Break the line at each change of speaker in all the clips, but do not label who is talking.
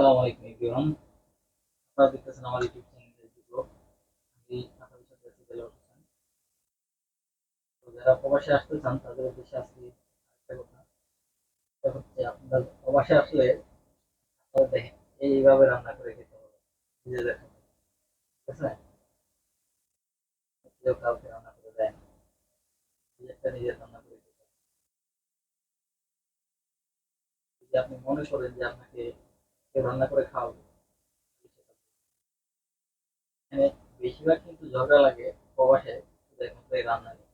আসসালামু আলাইকুম আপনারা দেখতেছেন আমার ইউটিউব চ্যানেল ব্লগ। আমি আপনাদের সাথে আছি দেলোয়ার হোসেন তো যারা প্রবাসে আসতে চান, তাদের উদ্দেশ্যে আজকে একটা কথা। হচ্ছে আপনারা প্রবাসে আসলে দেখেন এইভাবে রান্না করে খেতে হবে, নিজেদের হাতে। ঠিক আছে? কেউ কাউকে রান্না করে দেয় না। নিজেরটা নিজের রান্না করে খেতে হবে। যদি আপনি মনে করেন যে আপনাকে রান্না করে খাওয়াবে। এখানে বেশিরভাগ কিন্তু ঝগড়া লাগে প্রবাসে একমাত্র রান্না নিয়ে।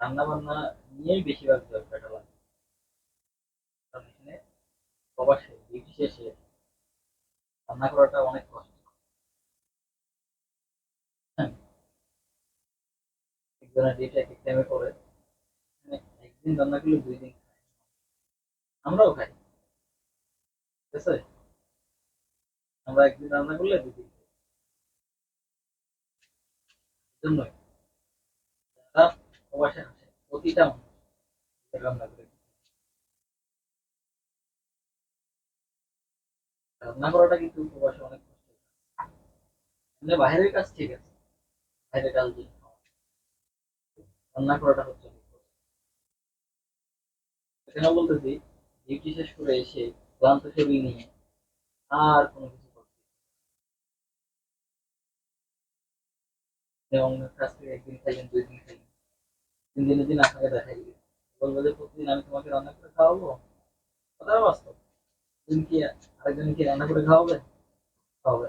রান্না বান্না নিয়েই বেশিরভাগ ঝগড়াটা লাগে। কারণ এখানে প্রবাসে, ডিউটি শেষে রান্না করাটা অনেক কষ্ট। হ্যাঁ। একজনের ডিউটি এক এক টাইমে করে একদিন রান্না করলে দুই দিন খায়। আমরাও খাই। আছে? আমরা একদিন রান্না করলে দুদিন রান্না করে রান্না করাটা কিন্তু অনেক কষ্ট এমনি বাইরের কাজ ঠিক আছে, বাইরের কাজ রান্না করাটা হচ্ছে বলতেছি, ডিউটি শেষ করে এসে ক্লান্ত শরীর নিয়ে আর কোনো কিছু করতে যেমন কাছ থেকে একদিন খাইলেন দুই দিন খাইলেন তিন দিনের দিন আপনাকে দেখাই দিবে। বলব যে প্রতিদিন আমি তোমাকে রান্না করে খাওয়াবো? কথা বাস্তব। তুমি কি আরেকজন কি রান্না করে খাওয়াবে? খাওয়াবে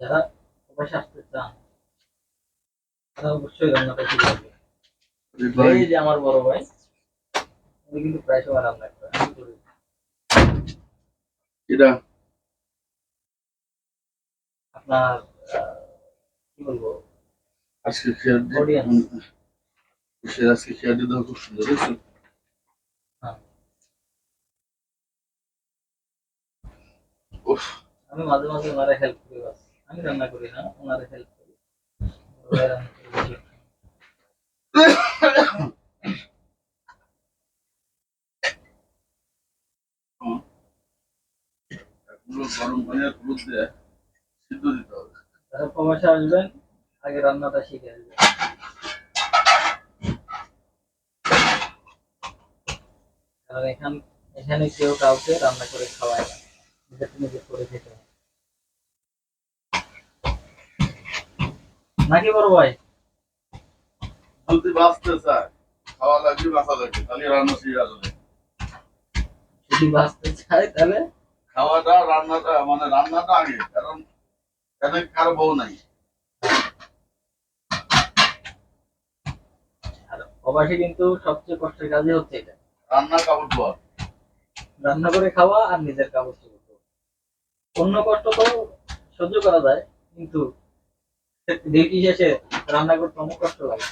যারা প্রবাসে আসতে চান তারা অবশ্যই রান্নাটা শিখবে এই যে আমার বড় ভাই উনি কিন্তু প্রায় সময় রান্না করে।
এটা
আপনার কি বলব?
আজকে. আজকে খুব সুন্দর দেখছ
হ্যাঁ। আমি মাঝে মাঝে ওনারা হেল্প করি আমি রান্না করি না ওনারা হেল্প করি ওরা রান্না করে বেশি খায়।
গরম আর হলুদ দিয়ে সিদ্ধ দিতে হবে।
যারা প্রবাসে আসবেন আগে রান্নাটা শিখে আসবেন। কারণ এখান এখানে কেউ কাউকে রান্না করে খাওয়ায় না। নিজেকে নিজে করে খেতে হয়। নাকি বড় ভাই?
যদি বাঁচতে চায়। খাওয়া লাগবে বাঁচা লাগবে তাহলে রান্না শিখে আসবে।
যদি বাঁচতে চায় তাহলে
খাওয়াটা রান্নাটা মানে রান্নাটা আগে কারণ এখানে কারও বউ নাই।
প্রবাসী কিন্তু সবচেয়ে কষ্টের কাজই হচ্ছে এটা।
রান্না কাপড় ধোয়া।
রান্না করে খাওয়া আর নিজের কাগজ চোপড় অন্য কষ্ট তো সহ্য করা যায় কিন্তু ডিউটি শেষে রান্না করতে অনেক কষ্ট লাগে।